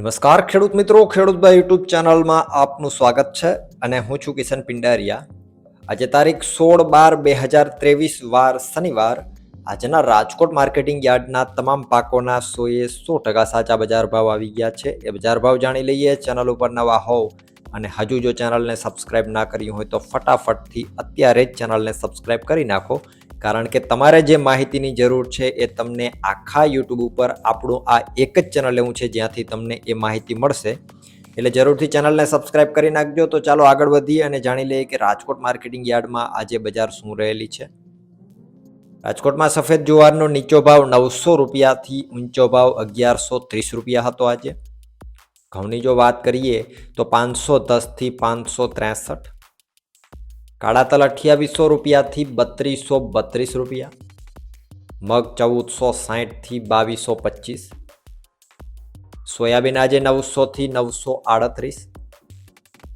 નમસ્કાર, ખેડૂત મિત્રો. ખેડૂતભાઈ યુટ્યુબ ચેનલમાં આપનું સ્વાગત છે અને હું છું કિશન પિંડારિયા. આજે તારીખ સોળ બાર બે હજાર ત્રેવીસ, વાર શનિવાર. આજના રાજકોટ માર્કેટિંગ યાર્ડના તમામ પાકોના સોએ સો ટકા સાચા બજાર ભાવ આવી ગયા છે. એ બજાર ભાવ જાણી લઈએ, ચેનલ ઉપર નવા હોવ અને હજુ જો ચેનલને સબસ્ક્રાઇબ ના કરી હોય તો ફટાફટથી અત્યારે જ ચેનલને સબસ્ક્રાઇબ કરી નાખો. કારણ કે તમારે જે માહિતીની જરૂર છે એ તમને આખા યુટ્યુબ ઉપર આપણું આ એક જ ચેનલ એવું છે જ્યાંથી તમને એ માહિતી મળશે. એટલે જરૂરથી ચેનલને સબસ્ક્રાઇબ કરી નાખજો. તો ચાલો આગળ વધીએ અને જાણી લઈએ કે રાજકોટ માર્કેટિંગ યાર્ડમાં આજે બજાર શું રહેલી છે. રાજકોટમાં સફેદ જુવારનો નીચો ભાવ નવસો રૂપિયાથી ઊંચો ભાવ અગિયારસો ત્રીસ રૂપિયા હતો આજે. ઘઉંની જો વાત કરીએ તો પાંચસો દસથી પાંચસો ત્રેસઠ. કાળા તલ અઠ્યાવીસો રૂપિયાથી બત્રીસો બત્રીસ રૂપિયા, મગ ચૌદસો સાહીઠથી બાવીસો પચીસ, સોયાબીન આજે નવસોથી નવસો આડત્રીસ.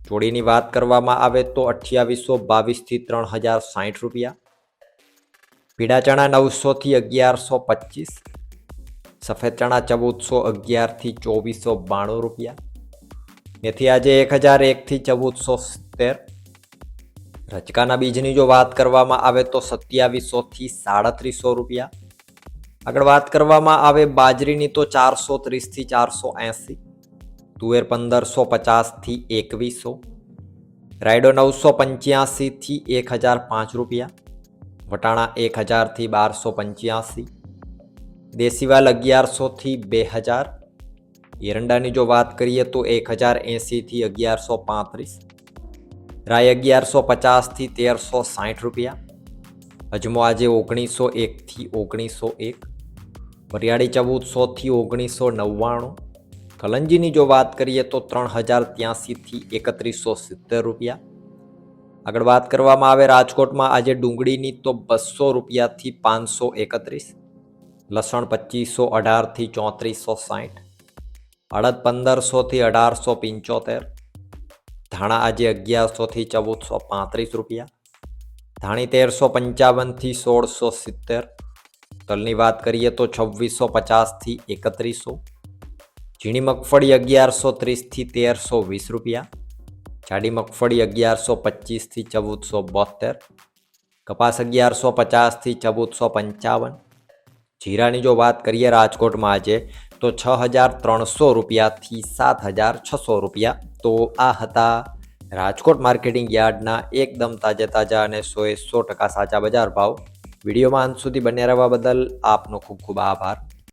ચોડીની વાત કરવામાં આવે તો અઠ્યાવીસો બાવીસથી ત્રણ હજાર સાહીઠ રૂપિયા, પીળા ચણા નવસોથી અગિયારસો પચીસ, સફેદ ચણા ચૌદસો અગિયારથી ચોવીસો બાણું રૂપિયા, મેથી આજે એક હજાર એકથી ચૌદસો સિત્તેર રચકાના બીજની જો વાત કરવામાં આવે તો સત્યાવીસોથી સાડત્રીસો રૂપિયા. આગળ વાત કરવામાં આવે બાજરીની તો ચારસો ત્રીસથી ચારસો એંસી. તુવેર પંદરસો પચાસથી એકવીસો. રાયડો નવસો પંચ્યાસીથી એક હજાર પાંચ રૂપિયા. વટાણા એક હજારથી બારસો પંચ્યાસી. દેશીવાલ અગિયારસોથી બે હજાર. એરંડાની જો વાત કરીએ તો એક હજાર એંસીથી અગિયારસો પાંત્રીસ. રાય અગિયારસો પચાસથી તેરસો સાઠ રૂપિયા. અજમો આજે ઓગણીસો એકથી ઓગણીસો એક. વરિયાળી ચૌદસોથી ઓગણીસો નવ્વાણું. કલંજીની જો વાત કરીએ તો ત્રણ હજાર ત્યાંસીથી એકત્રીસો સિત્તેર રૂપિયા. આગળ વાત કરવામાં આવે રાજકોટમાં આજે ડુંગળીની તો બસો રૂપિયાથી પાંચસો એકત્રીસ. લસણ પચીસો અઢારથી ચોત્રીસો સાઠ. અડદ પંદરસોથી અઢારસો પંચોતેર. ધાણા આજે અગિયારસોથી ચૌદસો પાંત્રીસ રૂપિયા. ધાણી તેરસો પંચાવનથી સોળસો સિત્તેર. તલની વાત કરીએ તો છવ્વીસો પચાસથી એકત્રીસો. ઝીણી મગફળી અગિયારસો ત્રીસથી તેરસો વીસ રૂપિયા. જાડી મગફળી અગિયારસો પચીસથી ચૌદસો બોતેર કપાસ અગિયારસો પચાસથી ચૌદસો પંચાવન. જીરાની જો વાત કરીએ રાજકોટમાં આજે તો છ હજાર ત્રણસો રૂપિયાથી સાત હજાર છસો રૂપિયા. તો આ હતા રાજકોટ માર્કેટિંગ યાર્ડના એકદમ તાજે તાજા અને સોએ સો ટકા સાચા બજાર ભાવ. વિડીયોમાં અંત સુધી બન્યા રહેવા બદલ આપનો ખૂબ ખૂબ આભાર.